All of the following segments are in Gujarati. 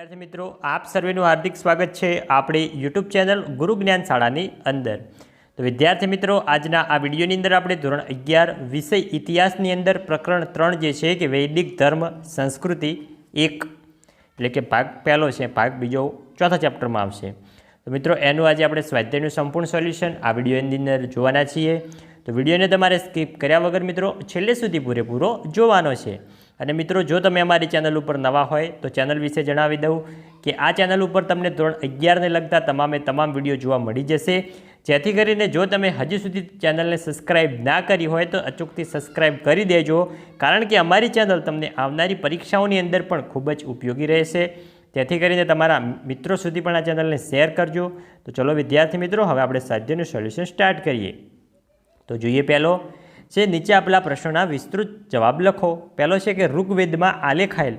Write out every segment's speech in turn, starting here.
વિદ્યાર્થી મિત્રો, આપ સર્વેનું હાર્દિક સ્વાગત છે આપણી યુટ્યુબ ચેનલ ગુરુ જ્ઞાન શાળાની અંદર. તો વિદ્યાર્થી મિત્રો, આજના આ વિડીયોની અંદર આપણે ધોરણ અગિયાર વિષય ઇતિહાસની અંદર પ્રકરણ ત્રણ જે છે કે વૈદિક ધર્મ, સંસ્કૃતિ, એક, એટલે કે ભાગ પહેલો છે, ભાગ બીજો ચોથા ચેપ્ટરમાં આવશે. તો મિત્રો, એનું આજે આપણે સ્વાધ્યાયનું સંપૂર્ણ સોલ્યુશન આ વિડીયોની અંદર જોવાના છીએ. તો વિડીયોને તમારે સ્કીપ કર્યા વગર મિત્રો, છેલ્લે સુધી પૂરેપૂરો જોવાનો છે. અને મિત્રો, જો તમે અમારી ચેનલ ઉપર નવા હોય, તો ચેનલ વિશે જણાવી દઉં કે આ ચેનલ ઉપર તમને ધોરણ અગિયારને લગતા તમામે તમામ વીડિયો જોવા મળી જશે. જેથી કરીને જો તમે હજી સુધી ચેનલને સબસ્ક્રાઇબ ના કરી હોય, તો અચૂકથી સબસ્ક્રાઇબ કરી દેજો, કારણ કે અમારી ચેનલ તમને આવનારી પરીક્ષાઓની અંદર પણ ખૂબ જ ઉપયોગી રહેશે. જેથી કરીને તમારા મિત્રો સુધી પણ આ ચેનલને શેર કરજો. તો ચલો વિદ્યાર્થી મિત્રો, હવે આપણે સાધ્યનું સોલ્યુશન સ્ટાર્ટ કરીએ. તો જોઈએ પહેલો છે નીચે આપેલા પ્રશ્નોના વિસ્તૃત જવાબ લખો. પહેલો છે કે ઋગ્વેદમાં આલેખાયેલ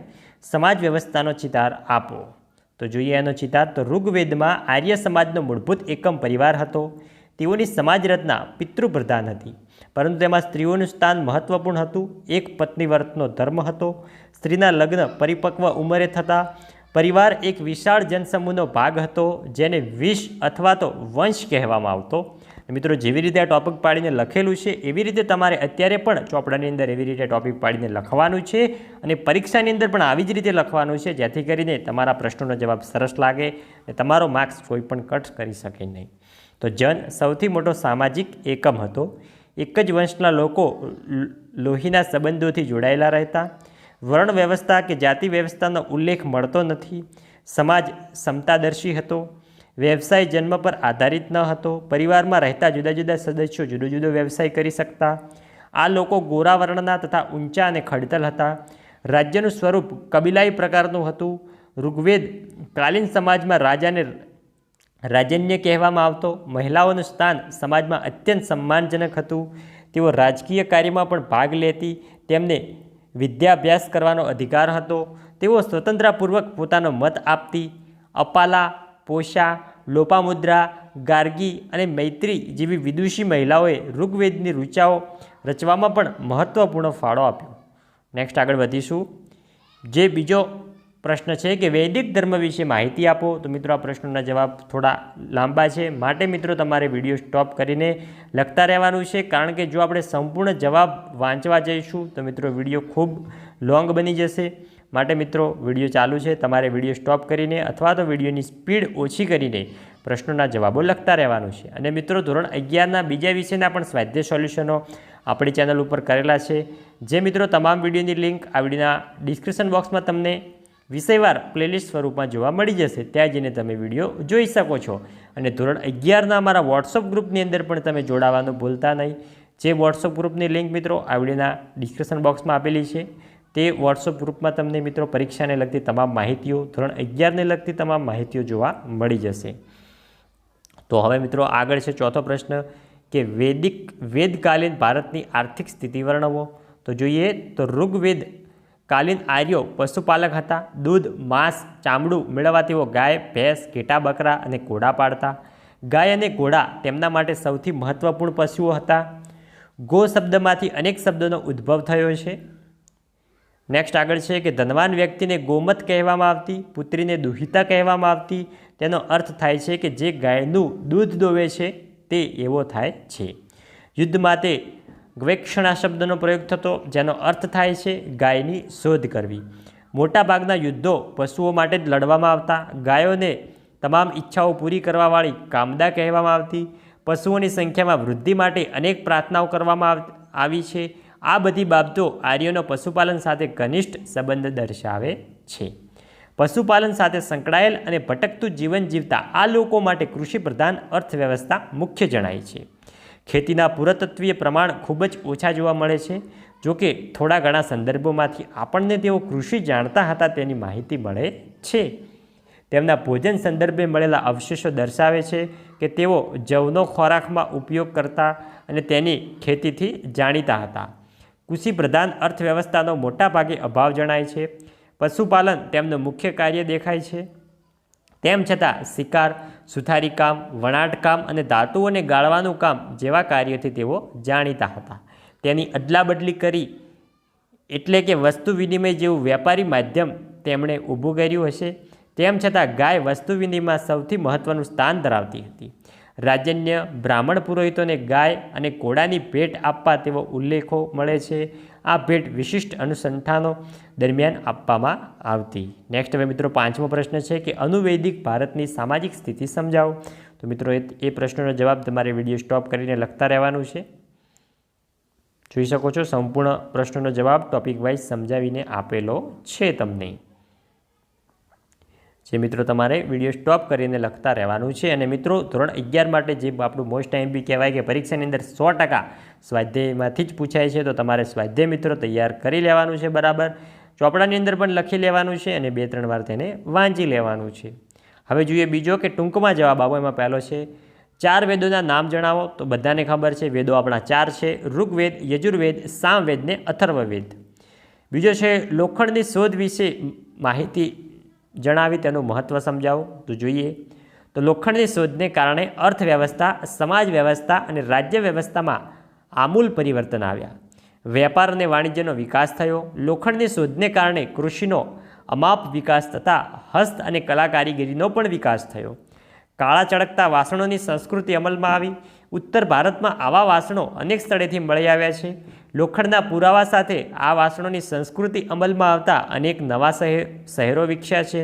સમાજ વ્યવસ્થાનો ચિતાર આપો. તો જોઈએ એનો ચિતાર. તો ઋગ્વેદમાં આર્ય સમાજનો મૂળભૂત એકમ પરિવાર હતો. તેઓની સમાજ રચના પિતૃપ્રધાન હતી. પરંતુ તેમાં સ્ત્રીઓનું સ્થાન મહત્વપૂર્ણ હતું. એક પત્ની વર્તનો ધર્મ હતો. સ્ત્રીના લગ્ન પરિપક્વ ઉંમરે થતા પરિવાર એક વિશાળ જનસમૂહનો ભાગ હતો, જેને વિશ અથવા તો વંશ કહેવામાં આવતો. મિત્રો, જેવી રીતે આ ટોપિક પાડીને લખેલું છે, એવી રીતે તમારે અત્યારે પણ ચોપડાની અંદર એવી રીતે ટોપિક પાડીને લખવાનું છે અને પરીક્ષાની અંદર પણ આવી જ રીતે લખવાનું છે, જેથી કરીને તમારા પ્રશ્નોનો જવાબ સરસ લાગે અને તમારો માર્ક્સ કોઈ પણ કટ કરી શકે નહીં. તો જન સૌથી મોટો સામાજિક એકમ હતો. એક જ વંશના લોકો લોહીના સંબંધોથી જોડાયેલા રહેતા. વર્ણ વ્યવસ્થા કે જાતિ વ્યવસ્થાનો ઉલ્લેખ મળતો નથી. સમાજ સમતાદર્શી હતો. વ્યવસાય જન્મ પર આધારિત ન હતો. પરિવારમાં રહેતા જુદા જુદા સદસ્યો જુદો જુદો વ્યવસાય કરી શકતા. આ લોકો ગોરા વર્ણના તથા ઊંચા અને ખડતલ હતા. રાજ્યનું સ્વરૂપ કબીલાઈ પ્રકારનું હતું. ઋગ્વેદ કાલીન સમાજમાં રાજાને રાજન્ય કહેવામાં આવતો. મહિલાઓનું સ્થાન સમાજમાં અત્યંત સન્માનજનક હતું. તેઓ રાજકીય કાર્યમાં પણ ભાગ લેતી. તેમને વિદ્યાભ્યાસ કરવાનો અધિકાર હતો. તેઓ સ્વતંત્રપૂર્વક પોતાનો મત આપતી. અપાલા, પોષા લોપામુદ્રા, ગાર્ગી અને મૈત્રી જેવી વિદુષી મહિલાઓએ ઋગ્વેદની ઋચાઓ રચવામાં પણ મહત્ત્વપૂર્ણ ફાળો આપ્યો. નેક્સ્ટ આગળ વધીશું. જે બીજો પ્રશ્ન છે કે વૈદિક ધર્મ વિશે માહિતી આપો, તો મિત્રો આ પ્રશ્નોના જવાબ થોડા લાંબા છે. માટે મિત્રો તમારે વીડિયો સ્ટોપ કરીને લખતા રહેવાનું છે, કારણ કે જો આપણે સંપૂર્ણ જવાબ વાંચવા જઈશું, તો મિત્રો વીડિયો ખૂબ લોંગ બની જશે. માટે મિત્રો, વીડિયો ચાલુ છે. તમારે વીડિયો સ્ટોપ કરીને અથવા તો વિડીયોની સ્પીડ ઓછી કરીને પ્રશ્નોના જવાબો લખતા રહેવાનું છે. અને મિત્રો, ધોરણ અગિયારના બીજા વિષયના પણ સ્વાધ્યાય સોલ્યુશનો આપણી ચેનલ ઉપર કરેલા છે. જે મિત્રો, તમામ વિડીયોની લિંક આ વિડીયોના ડિસ્ક્રિપ્શન બોક્સમાં તમને વિષયવાર પ્લેલિસ્ટ સ્વરૂપમાં જોવા મળી જશે. ત્યાં જઈને તમે વીડિયો જોઈ શકો છો. અને ધોરણ અગિયારના અમારા વોટ્સઅપ ગ્રુપની અંદર પણ તમે જોડાવાનું ભૂલતા નહીં. જે વોટ્સઅપ ગ્રુપની લિંક મિત્રો આ વિડીયોના ડિસ્ક્રિપ્શન બોક્સમાં આપેલી છે. તે વોટ્સઅપ ગ્રુપમાં તમને મિત્રો પરીક્ષાને લગતી તમામ માહિતીઓ, ધોરણ અગિયારને લગતી તમામ માહિતીઓ જોવા મળી જશે. તો હવે મિત્રો આગળ છે ચોથો પ્રશ્ન કે વૈદિક, વેદકાલીન ભારતની આર્થિક સ્થિતિ વર્ણવો. તો જોઈએ, તો ઋગ્વેદ કાલીન આર્યો પશુપાલક હતા. દૂધ, માંસ, ચામડું મેળવવા તેઓ ગાય, ભેંસ, ઘેટા, બકરા અને ઘોડા પાડતા. ગાય અને ઘોડા તેમના માટે સૌથી મહત્ત્વપૂર્ણ પશુઓ હતા. ગો શબ્દમાંથી અનેક શબ્દોનો ઉદ્ભવ થયો છે. નેક્સ્ટ આગળ છે કે ધનવાન વ્યક્તિને ગોમત કહેવામાં આવતી, પુત્રીને દુહિતા કહેવામાં આવતી, તેનો અર્થ થાય છે કે જે ગાયનું દૂધ દોવે છે, તે એવો થાય છે. યુદ્ધ માટે ગ્વેક્ષણા શબ્દનો પ્રયોગ થતો, જેનો અર્થ થાય છે ગાયની શોધ કરવી. મોટાભાગના યુદ્ધો પશુઓ માટે જ લડવામાં આવતા, ગાયોને તમામ ઈચ્છાઓ પૂરી કરવાવાળી કામદા કહેવામાં આવતી, પશુઓની સંખ્યામાં વૃદ્ધિ માટે અનેક પ્રાર્થનાઓ કરવામાં આવી છે આ બધી બાબતો આર્યોનો પશુપાલન સાથે ઘનિષ્ઠ સંબંધ દર્શાવે છે. પશુપાલન સાથે સંકળાયેલ અને ભટકતું જીવન જીવતા આ લોકો માટે કૃષિ પ્રધાન અર્થવ્યવસ્થા મુખ્ય જણાય છે. ખેતીના પુરાતત્વીય પ્રમાણ ખૂબ જ ઓછા જોવા મળે છે. જોકે થોડા ઘણા સંદર્ભોમાંથી આપણને તેઓ કૃષિ જાણતા હતા તેની માહિતી મળે છે. તેમના ભોજન સંદર્ભે મળેલા અવશેષો દર્શાવે છે કે તેઓ જવનો ખોરાકમાં ઉપયોગ કરતા અને તેની ખેતીથી જાણીતા હતા. કૃષિ પ્રધાન અર્થવ્યવસ્થાનો મોટાભાગે અભાવ જણાય છે. પશુપાલન તેમનું મુખ્ય કાર્ય દેખાય છે. તેમ છતાં, શિકાર, સુથારી કામ, વણાટ કામ અને ધાતુઓને ગાળવાનું કામ જેવા કાર્યોથી તેઓ જાણીતા હતા. તેની અદલાબદલી કરી એટલે કે વસ્તુ વિનિમય જેવું વેપારી માધ્યમ તેમણે ઊભું કર્યું હશે. તેમ છતાં, ગાય વસ્તુ વિનિમયમાં સૌથી મહત્ત્વનું સ્થાન ધરાવતી હતી. રાજન્ય બ્રાહ્મણ પુરોહિતોને ગાય અને ઘોડાની ભેટ આપવા તેવો ઉલ્લેખો મળે છે. આ ભેટ વિશિષ્ટ અનુસંધાનો દરમિયાન આપવામાં આવતી. નેક્સ્ટ હવે મિત્રો પાંચમો પ્રશ્ન છે કે અનુવૈદિક ભારતની સામાજિક સ્થિતિ સમજાવો. તો મિત્રો એ પ્રશ્નનો જવાબ તમારે વીડિયો સ્ટોપ કરીને લખતા રહેવાનું છે. જોઈ શકો છો, સંપૂર્ણ પ્રશ્નનો જવાબ ટોપિક વાઇઝ સમજાવીને આપેલો છે તમને. જે મિત્રો તમારે વીડિયો સ્ટોપ કરીને લખતા રહેવાનું છે અને મિત્રો ધોરણ અગિયાર માટે જે આપણું મોસ્ટ ટાઈમ બી કહેવાય કે પરીક્ષાની અંદર સો ટકા સ્વાધ્યાયમાંથી જ પૂછાય છે, તો તમારે સ્વાધ્યાય મિત્રો તૈયાર કરી લેવાનું છે બરાબર. ચોપડાની અંદર પણ લખી લેવાનું છે અને બે ત્રણ વાર તેને વાંચી લેવાનું છે. હવે જોઈએ બીજો કે ટૂંકમાં જવાબ આવો એમાં પહેલો છે, ચાર વેદોના નામ જણાવો, તો બધાને ખબર છે વેદો આપણા ચાર છે, ઋગ્વેદ, યજુર્વેદ, સામવેદ ને અથર્વવેદ. બીજો છે લોખંડની શોધ વિશે માહિતી જણાવી તેનું મહત્ત્વ સમજાવો. તો જોઈએ. તો લોખંડની શોધને કારણે અર્થવ્યવસ્થા, સમાજ વ્યવસ્થા અને રાજ્ય વ્યવસ્થામાં આમૂલ પરિવર્તન આવ્યા. વેપાર અને વાણિજ્યનો વિકાસ થયો. લોખંડની શોધને કારણે કૃષિનો અમાપ વિકાસ થતાં હસ્ત અને કલા કારીગીરીનો પણ વિકાસ થયો. કાળા ચળકતા વાસણોની સંસ્કૃતિ અમલમાં આવી. ઉત્તર ભારતમાં આવા વાસણો અનેક સ્થળેથી મળી આવ્યા છે. લોખંડના પુરાવા સાથે આ વાસણોની સંસ્કૃતિ અમલમાં આવતા અનેક નવા શહેર વિકસ્યા છે.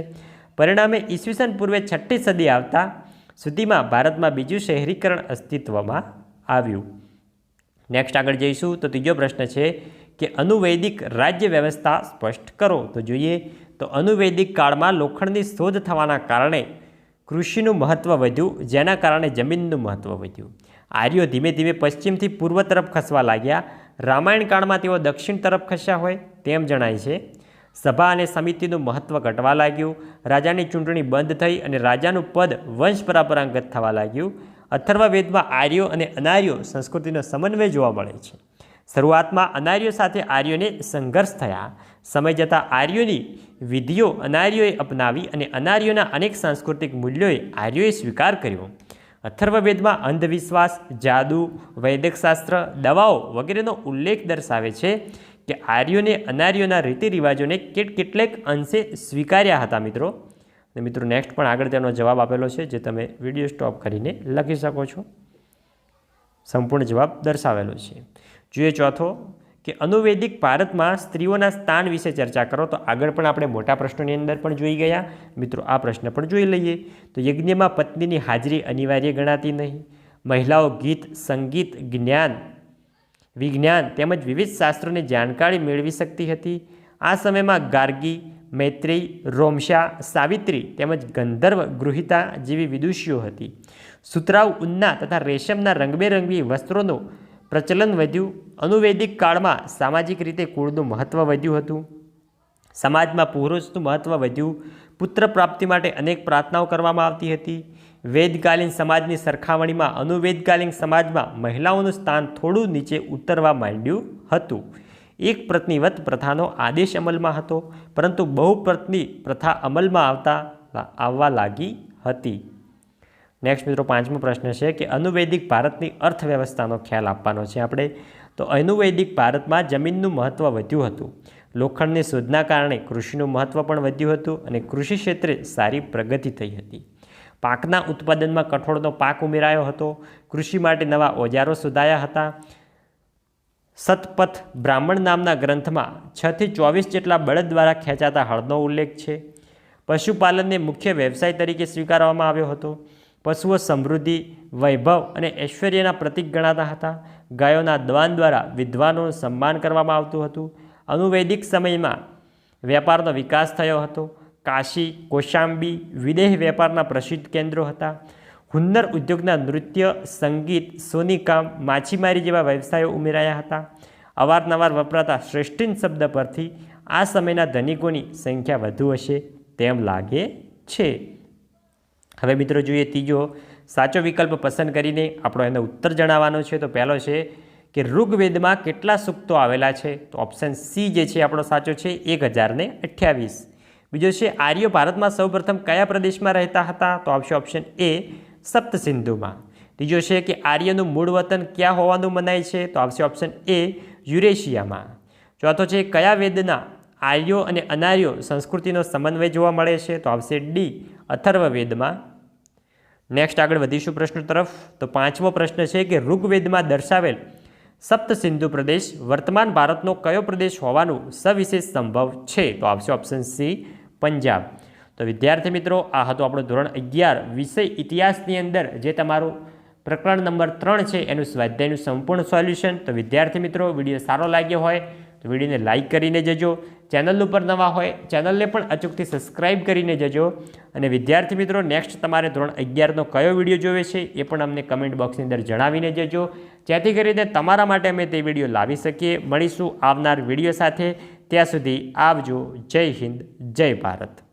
પરિણામે ઈસવીસન પૂર્વે છઠ્ઠી સદી આવતા સુધીમાં ભારતમાં બીજું શહેરીકરણ અસ્તિત્વમાં આવ્યું. નેક્સ્ટ આગળ જઈશું, તો ત્રીજો પ્રશ્ન છે કે અનુવૈદિક રાજ્ય વ્યવસ્થા સ્પષ્ટ કરો. તો જોઈએ, તો અનુવૈદિક કાળમાં લોખંડની શોધ થવાના કારણે કૃષિનું મહત્ત્વ વધ્યું, જેના કારણે જમીનનું મહત્ત્વ વધ્યું. આર્યો ધીમે ધીમે પશ્ચિમથી પૂર્વ તરફ ખસવા લાગ્યા. રામાયણ કાળમાં તેઓ દક્ષિણ તરફ ખસ્યા હોય તેમ જણાય છે. સભા અને સમિતિનું મહત્ત્વ ઘટવા લાગ્યું. રાજાની ચૂંટણી બંધ થઈ અને રાજાનું પદ વંશ પરંપરાગત થવા લાગ્યું. અથર્વવેદમાં આર્યો અને અનાર્યો સંસ્કૃતિનો સમન્વય જોવા મળે છે. શરૂઆતમાં અનાર્યો સાથે આર્યોને સંઘર્ષ થયા. સમય જતાં આર્યોની વિધિઓ અનાર્યોએ અપનાવી અને અનાર્યોના અનેક સાંસ્કૃતિક મૂલ્યોએ આર્યોએ સ્વીકાર કર્યો. અથર્વવેદમાં અંધવિશ્વાસ, જાદુ, વૈદિકશાસ્ત્ર, દવાઓ વગેરેનો ઉલ્લેખ દર્શાવે છે કે આર્યોને અનાર્યોના રીતિ રિવાજોને કેટ કેટલેક અંશે સ્વીકાર્યા હતા મિત્રો. અને મિત્રો નેક્સ્ટ પણ આગળ તેનો જવાબ આપેલો છે, જે તમે વીડિયો સ્ટોપ કરીને લખી શકો છો. સંપૂર્ણ જવાબ દર્શાવેલો છે. જોઈએ ચોથો કે અનુવેદિક ભારતમાં સ્ત્રીઓના સ્થાન વિશે ચર્ચા કરો તો આગળ પણ આપણે મોટા પ્રશ્નોની અંદર પણ જોઈ ગયા. મિત્રો, આ પ્રશ્ન પણ જોઈ લઈએ. તો યજ્ઞમાં પત્નીની હાજરી અનિવાર્ય ગણાતી નહીં. મહિલાઓ ગીત, સંગીત, જ્ઞાન, વિજ્ઞાન તેમજ વિવિધ શાસ્ત્રોની જાણકારી મેળવી શકતી હતી. આ સમયમાં ગાર્ગી મૈત્રી રોમશા, સાવિત્રી તેમજ ગંધર્વ ગૃહિતા જેવી વિદુષીઓ હતી. સુતરાઉ ઉન્ના તથા રેશમના રંગબેરંગી વસ્ત્રોનું પ્રચલન વધ્યું. અનુવૈદિક કાળમાં સામાજિક રીતે કુળનું મહત્ત્વ વધ્યું હતું. સમાજમાં પુરુષનું મહત્ત્વ વધ્યું. પુત્ર પ્રાપ્તિ માટે અનેક પ્રાર્થનાઓ કરવામાં આવતી હતી. વેદકાલીન સમાજની સરખામણીમાં અનુવેદકાલીન સમાજમાં મહિલાઓનું સ્થાન થોડું નીચે ઉતરવા માંડ્યું હતું. એક પત્નીવત પ્રથાનો આદેશ અમલમાં હતો, પરંતુ બહુપત્ની પ્રથા અમલમાં આવતા, આવવા લાગી હતી. નેક્સ્ટ મિત્રો, પાંચમો પ્રશ્ન છે કે અનુવૈદિક ભારતની અર્થવ્યવસ્થાનો ખ્યાલ આપવાનો છે આપણે. તો અનુવૈદિક ભારતમાં જમીનનું મહત્ત્વ વધ્યું હતું. લોખંડની શોધના કારણે કૃષિનું મહત્ત્વ પણ વધ્યું હતું અને કૃષિ ક્ષેત્રે સારી પ્રગતિ થઈ હતી. પાકના ઉત્પાદનમાં કઠોળનો પાક ઉમેરાયો હતો. કૃષિ માટે નવા ઓજારો શોધાયા હતા. સતપથ બ્રાહ્મણ નામના ગ્રંથમાં છથી ચોવીસ જેટલા બળદ દ્વારા ખેંચાતા હળનો ઉલ્લેખ છે. પશુપાલનને મુખ્ય વ્યવસાય તરીકે સ્વીકારવામાં આવ્યો હતો. પશુઓ સમૃદ્ધિ વૈભવ અને ઐશ્વર્યના પ્રતીક ગણાતા હતા. ગાયોના દ્વાન દ્વારા વિદ્વાનોનું સન્માન કરવામાં આવતું હતું. અનુવૈદિક સમયમાં વેપારનો વિકાસ થયો હતો. કાશી, કોશાંબી વિદેહ વેપારના પ્રસિદ્ધ કેન્દ્રો હતા. હુન્નર ઉદ્યોગના નૃત્ય, સંગીત સોનીકામ માછીમારી જેવા વ્યવસાયો ઉમેરાયા હતા. અવારનવાર વપરાતા શ્રેષ્ઠિન શબ્દ પરથી આ સમયના ધનિકોની સંખ્યા વધુ હશે તેમ લાગે છે. હવે મિત્રો જોઈએ ત્રીજો, સાચો વિકલ્પ પસંદ કરીને આપણો એનો ઉત્તર જણાવવાનો છે. તો પહેલો છે કે ઋગ્વેદમાં કેટલા સૂક્તો આવેલા છે? તો ઓપ્શન સી જે છે આપણો સાચો છે એક હજારને અઠ્યાવીસ. બીજો છે, આર્યો ભારતમાં સૌપ્રથમ કયા પ્રદેશમાં રહેતા હતા? તો આવશે ઓપ્શન એ, સપ્તસિંધુમાં. ત્રીજો છે કે આર્યનું મૂળ વતન ક્યાં હોવાનું મનાય છે? તો આવશે ઓપ્શન એ, યુરેશિયામાં. ચોથો છે, કયા વેદના આર્યો અને અનાર્યો સંસ્કૃતિનો સમન્વય જોવા મળે છે, તો આવશે ડી, અથર્વવેદમાં. નેક્સ્ટ આગળ વધીશું પ્રશ્ન તરફ. તો પાંચમો પ્રશ્ન છે કે ઋગ્વેદમાં દર્શાવેલ સપ્ત સિંધુ પ્રદેશ વર્તમાન ભારતનો કયો પ્રદેશ હોવાનું સવિશેષ સંભવ છે? તો આવશે ઓપ્શન સી, પંજાબ. તો વિદ્યાર્થી મિત્રો, આ હતું આપણું ધોરણ અગિયાર. વિષય ઇતિહાસની અંદર જે તમારું પ્રકરણ નંબર ત્રણ છે, એનું સ્વાધ્યાયનું સંપૂર્ણ સોલ્યુશન. તો વિદ્યાર્થી મિત્રો, વીડિયો સારો લાગ્યો હોય તો વિડીયોને લાઇક કરીને જજો. ચેનલ ઉપર નવા હોય, ચેનલને પણ અચૂકથી સબસ્ક્રાઇબ કરીને જજો. અને વિદ્યાર્થી મિત્રો નેક્સ્ટ તમારે ધોરણ અગિયારનો કયો વીડિયો જોવે છે એ પણ અમને કમેન્ટ બોક્સની અંદર જણાવીને જજો. જેથી કરીને તમારા માટે અમે તે વીડિયો લાવી શકીએ. મળીશું આવનાર વીડિયો સાથે. ત્યાં સુધી આવજો. જય હિન્દ, જય ભારત.